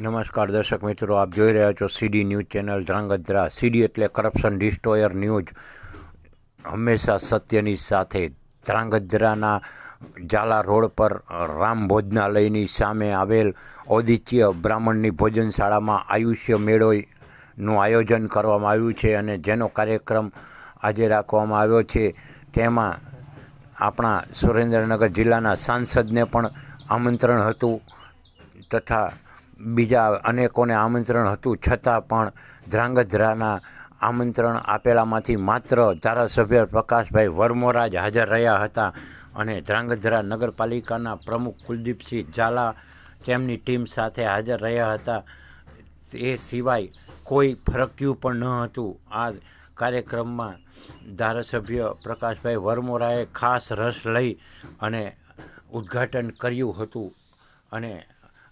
નમસ્કાર દર્શક મિત્રો, આપ જોઈ રહ્યા છો CD news channel Dhrangadhra. CD એટલે કરપ્શન ડિસ્ટ્રોયર ન્યૂઝ હંમેશા સત્યની સાથે. ધ્રાંગધ્રાના ઝાલા રોડ પર રામ ભોજનાલયની સામે આવેલ ઔદિત્ય બ્રાહ્મણની ભોજનશાળામાં આયુષ્ય મેળોનું આયોજન કરવામાં આવ્યું છે અને જેનો કાર્યક્રમ આજે રાખવામાં આવ્યો છે. તેમાં આપણા સુરેન્દ્રનગર જિલ્લાના સાંસદને પણ આમંત્રણ હતું તથા બીજા અનેકોને આમંત્રણ હતું. છતાં પણ ધ્રાંગધ્રાના આમંત્રણ આપેલામાંથી માત્ર ધારાસભ્ય પ્રકાશભાઈ વરમોરા જ હાજર રહ્યા હતા અને ધ્રાંગધ્રા નગરપાલિકાના પ્રમુખ કુલદીપસિંહ ઝાલા તેમની ટીમ સાથે હાજર રહ્યા હતા. એ સિવાય કોઈ ફરક્યું પણ ન હતું. આ કાર્યક્રમમાં ધારાસભ્ય પ્રકાશભાઈ વરમોરાએ ખાસ રસ લઈ અને ઉદ્ઘાટન કર્યું હતું અને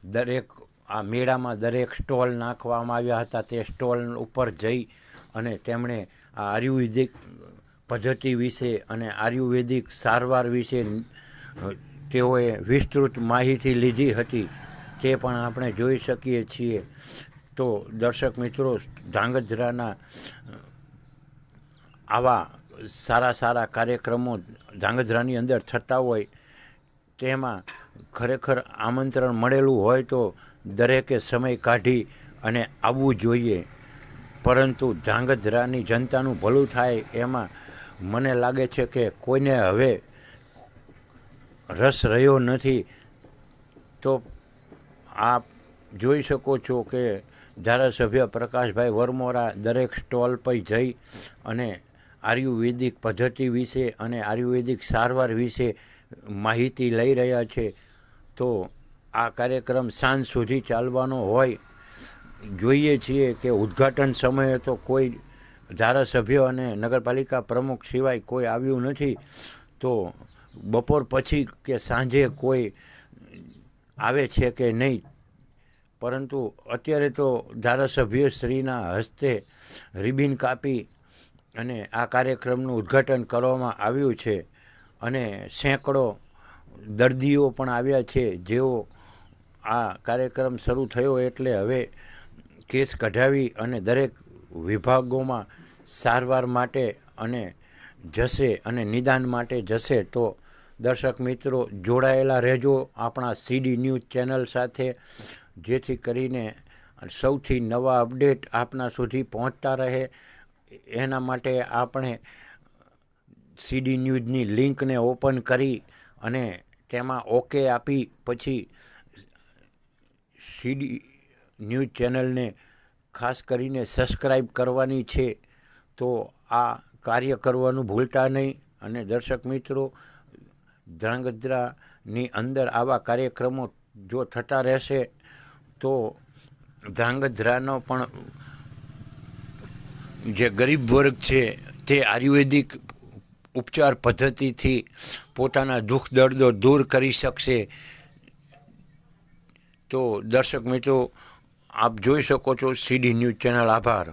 દરેક આ મેળામાં દરેક સ્ટોલ નાખવામાં આવ્યા હતા. તે સ્ટોલ ઉપર જઈ અને તેમણે આ આયુર્વેદિક પદ્ધતિ વિશે અને આયુર્વેદિક સારવાર વિશે તેઓએ વિસ્તૃત માહિતી લીધી હતી. તે પણ આપણે જોઈ શકીએ છીએ. તો દર્શક મિત્રો, ધાંગધ્રાના આવા સારા સારા કાર્યક્રમો ધાંગધ્રાની અંદર થતા હોય, તેમાં ખરેખર આમંત્રણ મળેલું હોય તો દરેકે સમય કાઢી અને આવવું જોઈએ. પરંતુ ધ્રાંગધ્રાની જનતાનું ભલું થાય એમાં મને લાગે છે કે કોઈને હવે રસ રહ્યો નથી. તો આપ જોઈ શકો છો કે ધારાસભ્ય પ્રકાશભાઈ વરમોરા દરેક સ્ટોલ પર જઈ અને આયુર્વેદિક પદ્ધતિ વિશે અને આયુર્વેદિક સારવાર વિશે માહિતી લઈ રહ્યા છે. તો આ કાર્યક્રમ સાંજ સુધી ચાલવાનો હોય, જોઈએ છીએ કે ઉદ્ઘાટન સમયે તો કોઈ ધારાસભ્ય અને નગરપાલિકા પ્રમુખ સિવાય કોઈ આવ્યું નથી, તો બપોર પછી કે સાંજે કોઈ આવે છે કે નહીં? પરંતુ અત્યારે તો ધારાસભ્ય શ્રીના હસ્તે રિબિન કાપી અને આ કાર્યક્રમનું ઉદ્ઘાટન કરવામાં આવ્યું છે અને સેંકડો દર્દીઓ પણ આવ્યા છે, જેઓ આ કાર્યક્રમ શરૂ થયો એટલે હવે કેસ કઢાવી અને દરેક વિભાગોમાં સારવાર માટે અને જશે અને નિદાન માટે જશે તો દર્શક મિત્રો જોડાયેલા રહેજો આપણા સીડી ન્યૂઝ ચેનલ સાથે, જેથી કરીને સૌથી નવા અપડેટ આપના સુધી પહોંચતા રહે. એના માટે આપણે સીડી ન્યૂઝની લિંકને ઓપન કરી અને તેમાં ઓકે આપી, પછી સીડી ન્યૂઝ ચેનલને ખાસ કરીને સબસ્ક્રાઈબ કરવાની છે, તો આ કાર્ય કરવાનું ભૂલતા નહીં. અને દર્શક મિત્રો, ધ્રાંગધ્રાની અંદર આવા કાર્યક્રમો જો થતા રહેશે, તો ધ્રાંગધ્રાનો પણ જે ગરીબ વર્ગ છે, તે આયુર્વેદિક ઉપચાર પદ્ધતિથી પોતાના દુઃખ દર્દો દૂર કરી શકશે. તો દર્શક મિત્રો આપ જોઈ શકો છો સીડી ન્યૂઝ ચેનલ. આભાર.